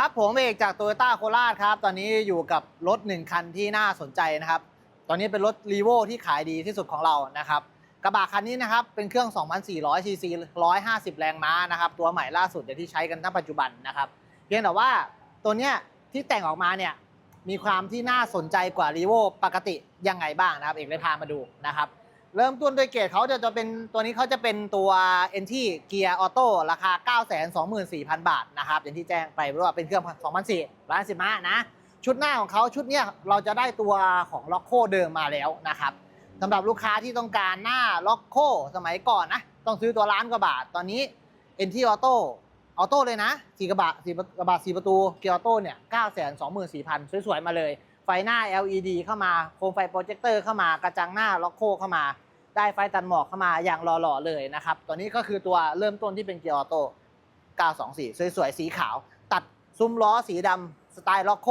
ครับผมเอกจากโตโยต้าโคราชครับ ตอนนี้อยู่กับรถหนึ่งคันที่น่าสนใจนะครับ ตอนนี้เป็นรถรีโวที่ขายดีที่สุดของเรานะครับ กระบะคันนี้นะครับ เป็นเครื่อง 2,400ซีซี150 แรงม้านะครับ ตัวใหม่ล่าสุดที่ใช้กันณปัจจุบันนะครับ เพียงแต่ว่าตัวเนี้ยที่แต่งออกมาเนี่ยมีความที่น่าสนใจกว่ารีโวปกติยังไงบ้างนะครับ เอกเลยพามาดูนะครับ เริ่มต้นด้วยเกรดเขาจะจะเป็นตัวนี้เขาจะเป็นตัว n t เกียร์ออโต้ราคา 924,000 บาทนะครับอย่างที่แจ้งไปว่าเป็นเครื่อง2,400ร้านสิม้านะชุดหน้าของเขาชุดเนี้ยเราจะได้ตัวของล็อกโคเดิมมาแล้วนะครับสำหรับลูกค้าที่ต้องการหน้าล็อกโคสมัยก่อนนะต้องซื้อตัวล้านกว่าบาท ตอนนี้ n t ออโต้ออโต้เลยนะสี่กระบะสี่กระบะสี่ประตูเกียร์ออโต้เนี่ย924,000สวยๆมาเลย ไฟหน้า LED เข้ามา โคมไฟโปรเจคเตอร์เข้ามากระจังหน้าล็อกโคเข้ามา ได้ไฟตัดหมอกเข้ามาอย่างหล่อๆเลยนะครับตัวนี้ก็คือตัวเริ่มต้นที่เป็นเกียร์ออโต้924 สวยๆ สีขาว ตัดซุ้มล้อสีดำสไตล์ล็อกโค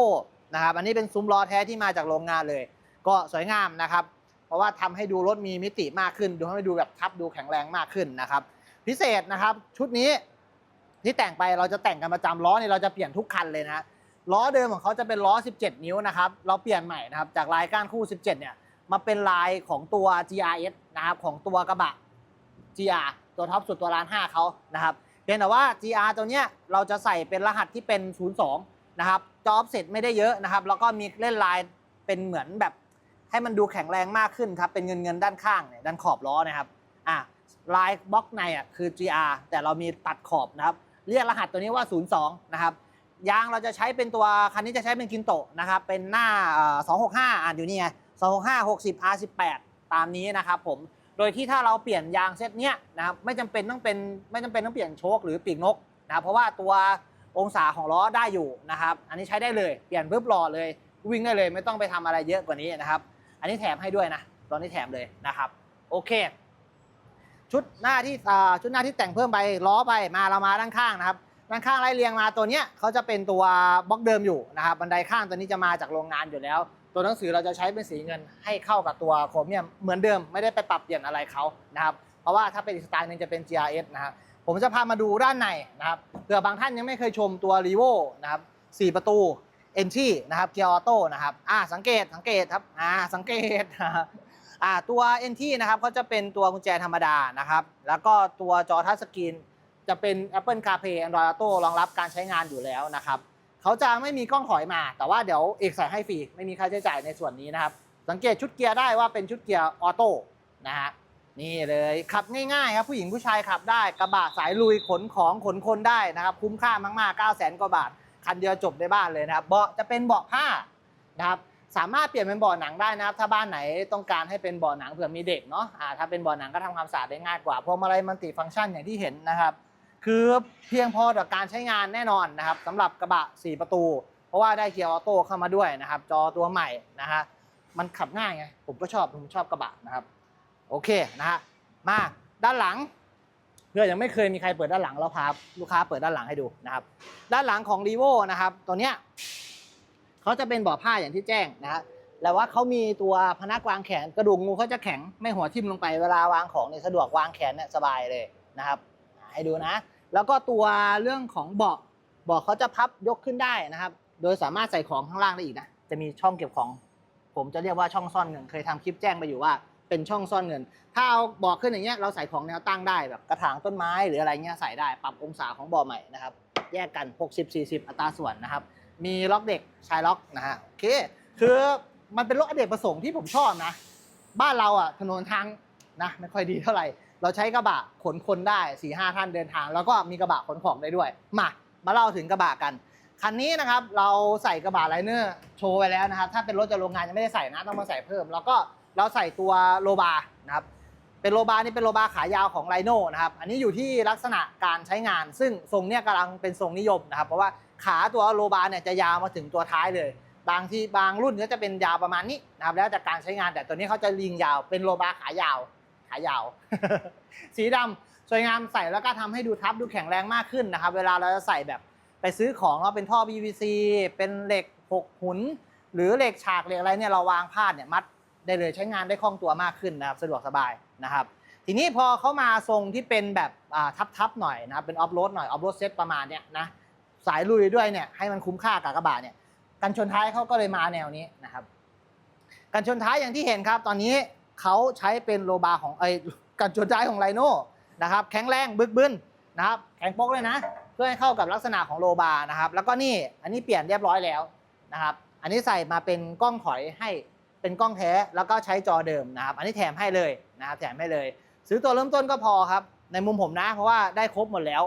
นะครับอันนี้เป็นซุ้มล้อแท้ที่มาจากโรงงานเลย ก็สวยงามนะครับ เพราะว่าทำให้ดูรถมีมิติมากขึ้น ดูให้ดูแบบทับดูแข็งแรงมากขึ้นนะครับ พิเศษนะครับชุดนี้ที่แต่งไปเราจะแต่งกันประจำล้อเนี่ยเราจะเปลี่ยนทุกคันเลยนะล้อเดิมของเขาจะเป็นล้อ 17 นิ้วนะครับ เราเปลี่ยนใหม่นะครับ จากลายก้านคู่ 17 เนี่ย มาเป็นลายของตัว GRS นะครับของตัวกระบะ GR ตัวท็อปสุดตัวร้าน5เขานะครับเพียงแต่ว่า GR ตัวเนี้ยเราจะใส่เป็นรหัสที่เป็น 02 นะครับจอ offset ไม่ได้เยอะนะครับ แล้วก็มีเล่นลายเป็นเหมือนแบบให้มันดูแข็งแรงมากขึ้นครับ เป็นเงินเงินด้านข้างเนี่ยด้านขอบล้อนะครับอะลายบล็อกในอะคือ GR แต่เรามีตัดขอบนะครับ เรียกรหัสตัวนี้ว่า 02 นะครับยางเราจะใช้เป็นตัวคันนี้จะใช้เป็นกินโตะนะครับ เป็นหน้า 265 อ่านอยู่นี่ไง265 60 R18 ตามนี้นะครับผมโดยที่ถ้าเราเปลี่ยนยางเซตเนี้ยนะครับไม่จำเป็นต้องเป็นไม่จำเป็นต้องเปลี่ยนโชคหรือปีกนกนะครับเพราะว่าตัวองศาของล้อได้อยู่นะครับอันนี้ใช้ได้เลยเปลี่ยนปุ๊บหล่อเลยวิ่งได้เลยไม่ต้องไปทำอะไรเยอะกว่านี้นะครับ อันนี้แถมให้ด้วยนะตอนนี้แถมเลยนะครับโอเค ชุดหน้าที่ชุดหน้าที่แต่งเพิ่มไปล้อไปมาเรามาด้านข้างนะครับด้านข้างไล่เรียงมาตัวเนี้ยเขาจะเป็นตัวบล็อกเดิมอยู่นะครับบันไดข้างตัวนี้จะมาจากโรงงานอยู่แล้ว ตัวหนังสือเราจะใช้เป็นสีเงินให้เข้ากับตัวโครเมียมเหมือนเดิมไม่ได้ไปปรับเปลี่ยนอะไรเขานะครับเพราะว่าถ้าเป็นอีกสไตล์หนึงจะเป็น GRS นะครับผมจะพามาดูด้านในนะครับเผื่อบางท่านยังไม่เคยชมตัว r ีโวนะครับสี่ประตู e n t r y นะครับเกียร์ออโต้นะครับอ่าสังเกตสังเกตครับอ่าสังเกตอ่าตัว e n t r y นะครับเขาจะเป็นตัวกุญแจธรรมดานะครับแล้วก็ตัวจอทัชสกรีนจะเป็น Apple CarPlay Android Auto รองรับการใช้งานอยู่แล้วนะครับ เขาจะไม่มีกล้องถอยมา แต่ว่าเดี๋ยวเอกใส่ให้ฟรีไม่มีค่าใช้จ่ายในส่วนนี้นะครับ สังเกตชุดเกียร์ได้ว่าเป็นชุดเกียร์ออโต้นะฮะนี่เลยขับง่ายๆครับผู้หญิงผู้ชายขับได้กระบะสายลุยขนของขนคนได้นะครับคุ้มค่ามากๆ9 0 0 0 0กว่าบาท คันเดียวจบในบ้านเลยนะครับเบาะจะเป็นเบาะผ้านะครับสามารถเปลี่ยนเป็นเบาะหนังได้นะครับ ถ้าบ้านไหนต้องการให้เป็นเบาะหนังเผื่อมีเด็กเนาะถ้าเป็นเบาะหนังก็ทำความสะอาดได้ง่ายกว่าพวงมาลัยมัลติฟังก์ชันอย่างที่เห็นนะครับ คือเพียงพอต่อการใช้งานแน่นอนนะครับสำหรับกระบะ 4 ประตู เพราะว่าได้เกียร์ออโต้เข้ามาด้วยนะครับ จอตัวใหม่นะฮะมันขับง่ายไงผมก็ชอบผมชอบกระบะนะครับ โอเคนะฮะมาด้านหลังเพื่อยังไม่เคยมีใครเปิดด้านหลังเราพาลูกค้าเปิดด้านหลังให้ดูนะครับ ด้านหลังของ r ีโวนะครับตัวเนี้ยเขาจะเป็นเบาะผ้าอย่างที่แจ้งนะฮะแต่ว่าเขามีตัวพนักวางแขนกระดูกงูเขาจะแข็งไม่หัวทิ่มลงไปเวลาวางของเนี่ยสะดวกวางแขนเนี่ยสบายเลยนะครับ ให้ดูนะ แล้วก็ตัวเรื่องของเบาะเบาะเขาจะพับยกขึ้นได้นะครับ โดยสามารถใส่ของข้างล่างได้อีกนะ จะมีช่องเก็บของ ผมจะเรียกว่าช่องซ่อนเงิน เคยทำคลิปแจ้งไปอยู่ว่า เป็นช่องซ่อนเงิน ถ้าเอาเบาะขึ้นอย่างเงี้ยเราใส่ของแนวตั้งได้แบบกระถางต้นไม้หรืออะไรเงี้ยใส่ได้ปรับองศาของเบาะใหม่นะครับ แยกกัน 60-40 อัตราส่วนนะครับ มีล็อกเด็กชายล็อกนะฮะโอเค คือมันเป็นรถอเนกประสงค์ที่ผมชอบนะ บ้านเราอะถนนทางนะไม่ค่อยดีเท่าไหร่ เราใช้กระบะขนคนได้4ี่ห้าท่านเดินทาง แล้วก็มีกระบะขนของได้ด้วย มามาเล่าถึงกระบะกัน คันนี้นะครับเราใส่กระบะไลเนอร์โชว์ไปแล้วนะครับ ถ้าเป็นรถจากโรงงานยังไม่ได้ใส่นะต้องมาใส่เพิ่ม แล้วก็เราใส่ตัวโลบาร์นะครับเป็นโลบาร์นี่เป็นโลบาร์ขายาวของไลโน่นะครับอันนี้อยู่ที่ลักษณะการใช้งาน ซึ่งทรงเนี้ยกำลังเป็นทรงนิยมนะครับ เพราะว่าขาตัวโลบาร์เนี่ยจะยาวมาถึงตัวท้ายเลยบางที่บางรุ่นก็จะเป็นยาวประมาณนี้นะครับแล้วแต่การใช้งานแต่ตัวนี้เขาจะลิงยาวเป็นโลบาร์ขายาวายาว สีดำสวยงามใส่แล้วก็ทำให้ดูทับดูแข็งแรงมากขึ้นนะครับ เวลาเราจะใส่แบบไปซื้อของเราเป็นท่อ PVC เป็นเหล็กหกหุน หรือเหล็กฉากเหล็กอะไรเนี่ยเราวางพาดเนี่ยมัดได้เลยใช้งานได้คล่องตัวมากขึ้นนะครับสะดวกสบายนะครับทีนี้พอเขามาทรงที่เป็นแบบอ่าทับๆหน่อยนะครับเป็นออฟโรดหน่อยออฟโรดเซตประมาณเนี้ยนะสายลุยด้วยเนี่ยให้มันคุ้มค่ากับกระบะเนี่ยกันชนท้ายเขาก็เลยมาแนวนี้นะครับกันชนท้ายอย่างที่เห็นครับ ตอนนี้ เขาใช้เป็นโลบาของไอ้กันชนท้ายของไลโน่นะครับแข็งแรงบึกบึนนะครับแข็งโป๊กเลยนะ เพื่อให้เข้ากับลักษณะของโลบานะครับ แล้วก็นี่อันนี้เปลี่ยนเรียบร้อยแล้วนะครับ อันนี้ใส่มาเป็นกล้องถอยให้เป็นกล้องแท้แล้วก็ใช้จอเดิมนะครับ อันนี้แถมให้เลยนะครับแถมให้เลย ซื้อตัวเริ่มต้นก็พอครับ ในมุมผมนะเพราะว่าได้ครบหมดแล้ว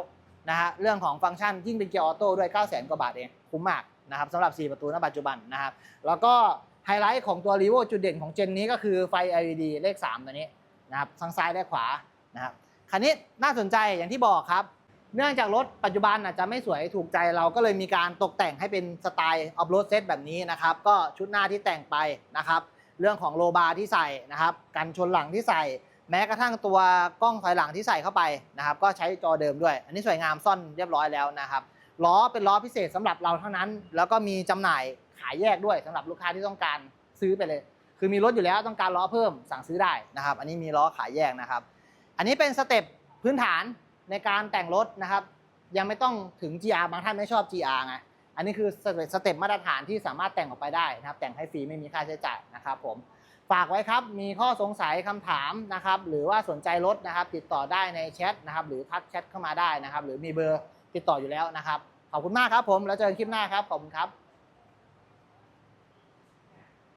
นะฮะเรื่องของฟังก์ชันยิ่งเป็นเกียร์ออโต้ด้วย 9 0 0 0 0 กว่าบาทเองคุ้มมากนะครับสำหรับ 4 ประตูณปัจจุบันนะครับ แล้วก็ ไฮไลท์ของตัว r ีโวจุดเด่นของเจนนี้ก็คือไฟ LED เลข 3 ตัวนี้นะครับทั้งซ้ายและขวานะครับคันนี้น่าสนใจอย่างที่บอกครับ เนื่องจากรถปัจจุบันอาจจะไม่สวยถูกใจเราก็เลยมีการตกแต่งให้เป็นสไตล์ออฟโรดเซตแบบนี้นะครับ ก็ชุดหน้าที่แต่งไปนะครับ เรื่องของโลบาร์ที่ใส่นะครับกันชนหลังที่ใส่ แม้กระทั่งตัวกล้องถอยหลังที่ใส่เข้าไปนะครับ ก็ใช้จอเดิมด้วย อันนี้สวยงามซ่อนเรียบร้อยแล้วนะครับ ล้อเป็นล้อพิเศษสำหรับเราเท่านั้น แล้วก็มีจำหน่ายขายแยกด้วยสำหรับลูกค้าที่ต้องการซื้อไปเลย คือมีรถอยู่แล้วต้องการล้อเพิ่มสั่งซื้อได้นะครับ อันนี้มีล้อขายแยกนะครับ อันนี้เป็นสเต็ปพื้นฐานในการแต่งรถนะครับ ยังไม่ต้องถึง GR บางท่านไม่ชอบ GR ไงอันนี้คือสเต็ปสเต็ปมาตรฐานที่สามารถแต่งออกไปได้นะครับ แต่งให้ฟรีไม่มีค่าใช้จ่ายนะครับผมฝากไว้ครับ มีข้อสงสัยคำถามนะครับ หรือว่าสนใจรถนะครับ ติดต่อได้ในแชทนะครับ หรือทักแชทเข้ามาได้นะครับ หรือมีเบอร์ ติดต่ออยู่แล้วนะครับ ขอบคุณมากครับผม แล้วเจอกันคลิปหน้าครับ ขอบคุณครับ